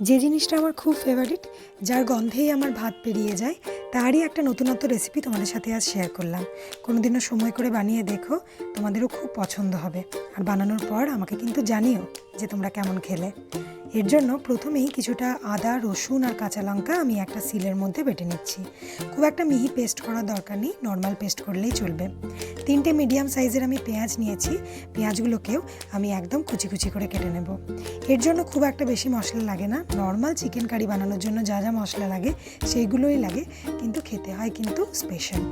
যে জিনিসটা আমার খুব ফেভারিট যার গন্ধেই আমার ভাত পেরিয়ে যায়, তারই একটা নতুনত্ব রেসিপি তোমাদের সাথে আজ শেয়ার করলাম। কোনোদিনও সময় করে বানিয়ে দেখো, তোমাদেরও খুব পছন্দ হবে। আর বানানোর পর আমাকে কিন্তু জানিও যে তোমরা কেমন খেলে। এর জন্য প্রথমেই কিছুটা আদা, রসুন আর কাঁচা লঙ্কা আমি একটা সিলের মধ্যে বেটে নিচ্ছি। খুব একটা মিহি পেস্ট করার দরকার নেই, নর্মাল পেস্ট করলেই চলবে। তিনটে মিডিয়াম সাইজের আমি পেঁয়াজ নিয়েছি, পেঁয়াজগুলোকেও আমি একদম কুচি কুচি করে কেটে নেব। এর জন্য খুব একটা বেশি মশলা লাগে না, নর্মাল চিকেন কারি বানানোর জন্য যা যা মশলা লাগে সেইগুলোই লাগে, কিন্তু খেতে হয় কিন্তু স্পেশাল।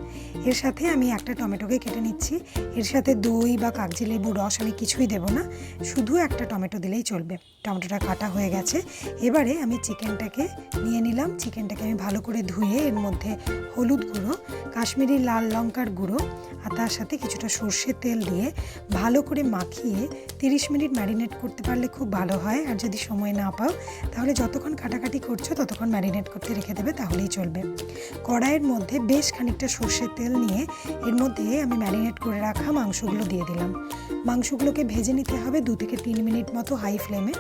এর সাথে আমি একটা টমেটোকে কেটে নিচ্ছি, এর সাথে দই বা কাগজি লেবু রস আমি কিছুই দেব না, শুধু একটা টমেটো দিলেই চলবে। টমেটোটা কাটা হয়ে গেছে। এবারে আমি চিকেনটাকে নিয়ে নিলাম। চিকেনটাকে আমি ভালো করে ধুয়ে এর মধ্যে হলুদ গুঁড়ো, কাশ্মীরি লাল লঙ্কার গুঁড়ো আর তার সাথে কিছুটা সর্ষের তেল দিয়ে ভালো করে মাখিয়ে তিরিশ মিনিট ম্যারিনেট করতে পারলে খুব ভালো হয়। আর যদি সময় না পাও, তাহলে যতক্ষণ কাটাকাটি করছ ততক্ষণ ম্যারিনেট করতে রেখে দেবে, তাহলেই চলবে। কড়াইয়ের মধ্যে বেশ খানিকটা সর্ষের তেল নিয়ে এর মধ্যে আমি ম্যারিনেট করে রাখা মাংসগুলো দিয়ে দিলাম। মাংসগুলোকে ভেজে নিতে হবে দু থেকে তিন মিনিট মতো হাই ফ্লেমে।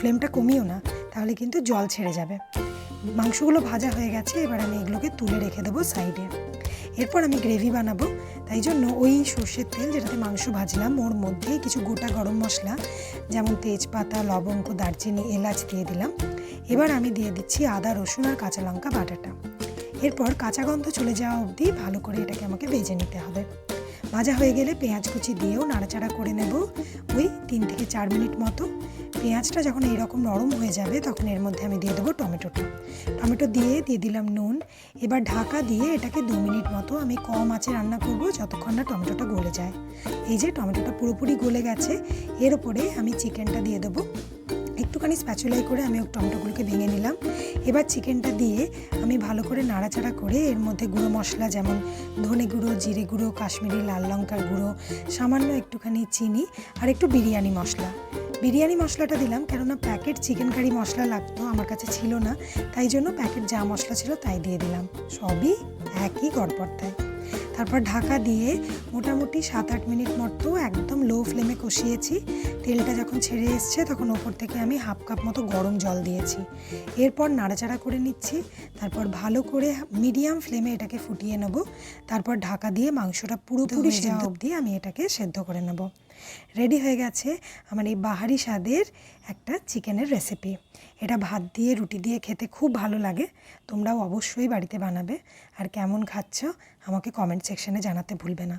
ফ্লেমটা কমিও না, তাহলে কিন্তু জল ছেড়ে যাবে। মাংসগুলো ভাজা হয়ে গেছে, এবার আমি এগুলোকে তুলে রেখে দেবো সাইডে। এরপর আমি গ্রেভি বানাবো, তাই জন্য ওই সর্ষের তেল যেটাতে মাংস ভাজলাম, ওর মধ্যে কিছু গোটা গরম মশলা, যেমন তেজপাতা, লবঙ্গ, দারচিনি, এলাচ দিয়ে দিলাম। এবার আমি দিয়ে দিচ্ছি আদা, রসুন আর কাঁচা লঙ্কা বাটাটা। এরপর কাঁচা গন্ধ চলে যাওয়া অবধি ভালো করে এটাকে আমাকে ভেজে নিতে হবে। ভাজা হয়ে গেলে পেঁয়াজ কুচি দিয়েও নাড়াচাড়া করে নেব। ওই তিন থেকে চার মিনিট মতো। পেঁয়াজটা যখন এইরকম নরম হয়ে যাবে, তখন এর মধ্যে আমি দিয়ে দেবো টমেটোটা। টমেটো দিয়ে দিয়ে দিলাম নুন। এবার ঢাকা দিয়ে এটাকে দু মিনিট মতো আমি কম আঁচে রান্না করব যতক্ষণ না টমেটোটা গলে যায়। এই যে টমেটোটা পুরোপুরি গলে গেছে, এর উপরে আমি চিকেনটা দিয়ে দেবো। একটুখানি স্প্যাচুলাই করে আমি টমেটোগুলোকে ভেঙে নিলাম। এবার চিকেনটা দিয়ে আমি ভালো করে নাড়াচাড়া করে এর মধ্যে গুঁড়ো মশলা যেমন ধনে গুঁড়ো, জিরে গুঁড়ো, কাশ্মীরি লাল লঙ্কার গুঁড়ো, সামান্য একটুখানি চিনি আর একটু বিরিয়ানি মশলা। বিরিয়ানি মশলাটা দিলাম কেননা প্যাকেট চিকেন কারি মশলা লাগতো, আমার কাছে ছিল না, তাই জন্য প্যাকেট যা মশলা ছিল তাই দিয়ে দিলাম। সবই একই গড়পড়তায়। তারপর ঢাকা দিয়ে মোটামুটি সাত আট মিনিট মতো একদম লো ফ্লেমে কষিয়েছি। তেলটা যখন ছেড়ে এসছে তখন ওপর থেকে আমি হাফ কাপ মতো গরম জল দিয়েছি। এরপর নাড়াচাড়া করে নিচ্ছি। তারপর ভালো করে মিডিয়াম ফ্লেমে এটাকে ফুটিয়ে নেব। তারপর ঢাকা দিয়ে মাংসটা পুরোপুরি সেদ্ধ দিয়ে আমি এটাকে সেদ্ধ করে নেব। রেডি হয়ে গেছে আমার এই বাহারি স্বাদের একটা চিকেনের রেসিপি এটা ভাত দিয়ে, রুটি দিয়ে খেতে খুব ভালো লাগে। তোমরাও অবশ্যই বাড়িতে বানাবে। আর কেমন খাচ্ছ, আমাকে কমেন্ট সেকশানে জানাতে ভুলবে না।